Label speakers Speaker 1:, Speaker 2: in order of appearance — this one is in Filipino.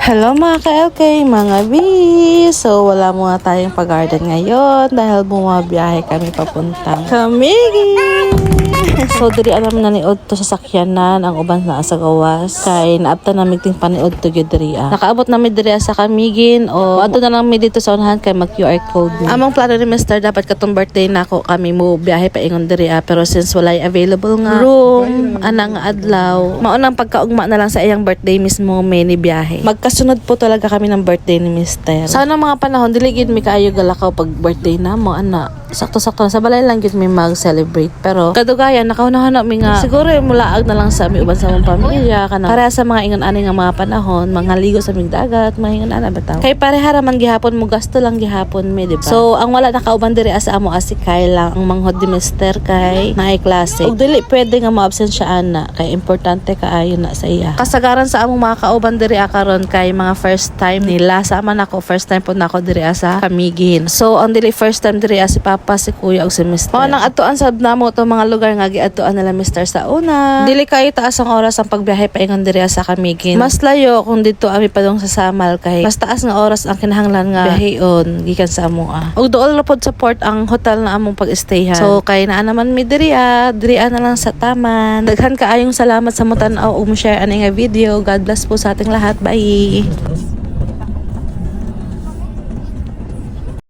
Speaker 1: Hello mga ka-LK, mga B! So wala muna tayong pag-garden ngayon dahil bumabiyahe kami papuntang Kamigi! So diri alam na ni Odto sa sakyanan ang uban na sa gawas kay naabta na miting pa ni Odto gyud diri ah. Nakaabot na mi diri ah sa Kamigin o adto na lang mi dito sa unahan kay mag QR code ni. Among plano ni Mr. dapat katong birthday nako kami mo biyahe pa ingon diri ah pero since walay available nga room anang adlaw maunang pagkaugma na lang sa iyang birthday mismo may ni biyahe. Magkasunod po talaga kami ng birthday ni Mr. Sana mga panahon dili gid mi kaayo galakaw pag birthday na mo ana. Sakto-sakto sa balay lang gid mi mag-celebrate pero kadugayan nakaunahon na nga siguro yung mulaag na lang sa mi uban sa mong pamilya kana para sa mga ingon ani nga mga panahon mga ligo sa mig dagat mga ingon ana bitaw. Kay parehara man gihapon mo gasto lang gihapon mi di ba? So ang wala nakauban diri asa amo asi kay lang ang manghod ni Mr. kay naay klase. Ug dili pwede nga mo-absent siya ana kay importante kaayo na sa iya. Kasagaran sa among mga kauban diri karon kay mga first time nila sama na ako first time po nako diri sa Kamigin. So ang dili first time diri si Papa si Kuya ug si Mr. Mao nang atuan sab namo to mga lugar nga giatuan nila Mr. sa una. Dili kay taas ang oras ang pagbiyahe paingon diri sa Kamigin. Mas layo kung dito ami padong sa Samal kay mas taas nga oras ang kinahanglan nga biyaheon gikan sa amoa. Ug dool ra pod sa port ang hotel na among pag-stayhan. So kay naa naman mi diri ah, diri na lang sa taman. Daghan kaayong salamat sa mutan-aw ug mo share ani nga video. God bless po sa ating lahat. Bye.